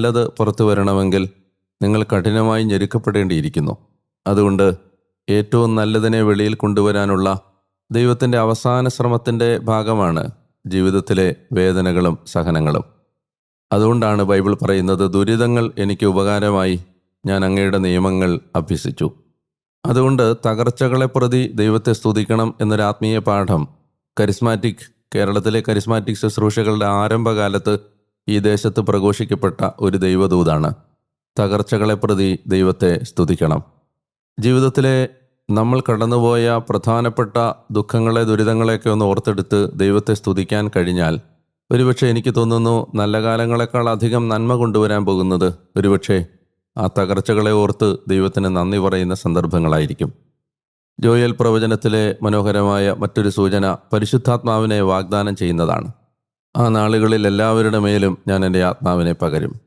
നല്ലത് പുറത്തു വരണമെങ്കിൽ നിങ്ങൾ കഠിനമായി ഞെരുക്കപ്പെടേണ്ടിയിരിക്കുന്നു. അതുകൊണ്ട് ഏറ്റവും നല്ലതിനെ വെളിയിൽ കൊണ്ടുവരാനുള്ള ദൈവത്തിന്റെ അവസാന ശ്രമത്തിന്റെ ഭാഗമാണ് ജീവിതത്തിലെ വേദനകളും സഹനങ്ങളും. അതുകൊണ്ടാണ് ബൈബിൾ പറയുന്നത് ദുരിതങ്ങൾ എനിക്ക് ഉപകാരമായി ഞാൻ അങ്ങയുടെ നിയമങ്ങൾ അഭ്യസിച്ചു. അതുകൊണ്ട് തകർച്ചകളെ പ്രതി ദൈവത്തെ സ്തുതിക്കണം എന്നൊരു ആത്മീയ പാഠം കരിസ്മാറ്റിക് കേരളത്തിലെ കരിസ്മാറ്റിക് ശുശ്രൂഷകളുടെ ആരംഭകാലത്ത് ഈ ദേശത്ത് പ്രഘോഷിക്കപ്പെട്ട ഒരു ദൈവദൂതാണ്. തകർച്ചകളെ പ്രതി ദൈവത്തെ സ്തുതിക്കണം. ജീവിതത്തിലെ നമ്മൾ കടന്നുപോയ പ്രധാനപ്പെട്ട ദുഃഖങ്ങളെ ദുരിതങ്ങളെയൊക്കെ ഒന്ന് ഓർത്തെടുത്ത് ദൈവത്തെ സ്തുതിക്കാൻ കഴിഞ്ഞാൽ ഒരുപക്ഷെ എനിക്ക് തോന്നുന്നു നല്ല കാലങ്ങളെക്കാൾ അധികം നന്മ കൊണ്ടുവരാൻ പോകുന്നത് ഒരുപക്ഷെ ആ തകർച്ചകളെ ഓർത്ത് ദൈവത്തിന് നന്ദി പറയുന്ന സന്ദർഭങ്ങളായിരിക്കും. ജോയൽ പ്രവചനത്തിലെ മനോഹരമായ മറ്റൊരു സൂചന പരിശുദ്ധാത്മാവിനെ വാഗ്ദാനം ചെയ്യുന്നതാണ്. ആ നാളുകളിൽ എല്ലാവരുടെ മേലും ഞാൻ എന്റെ ആത്മാവിനെ പകരും.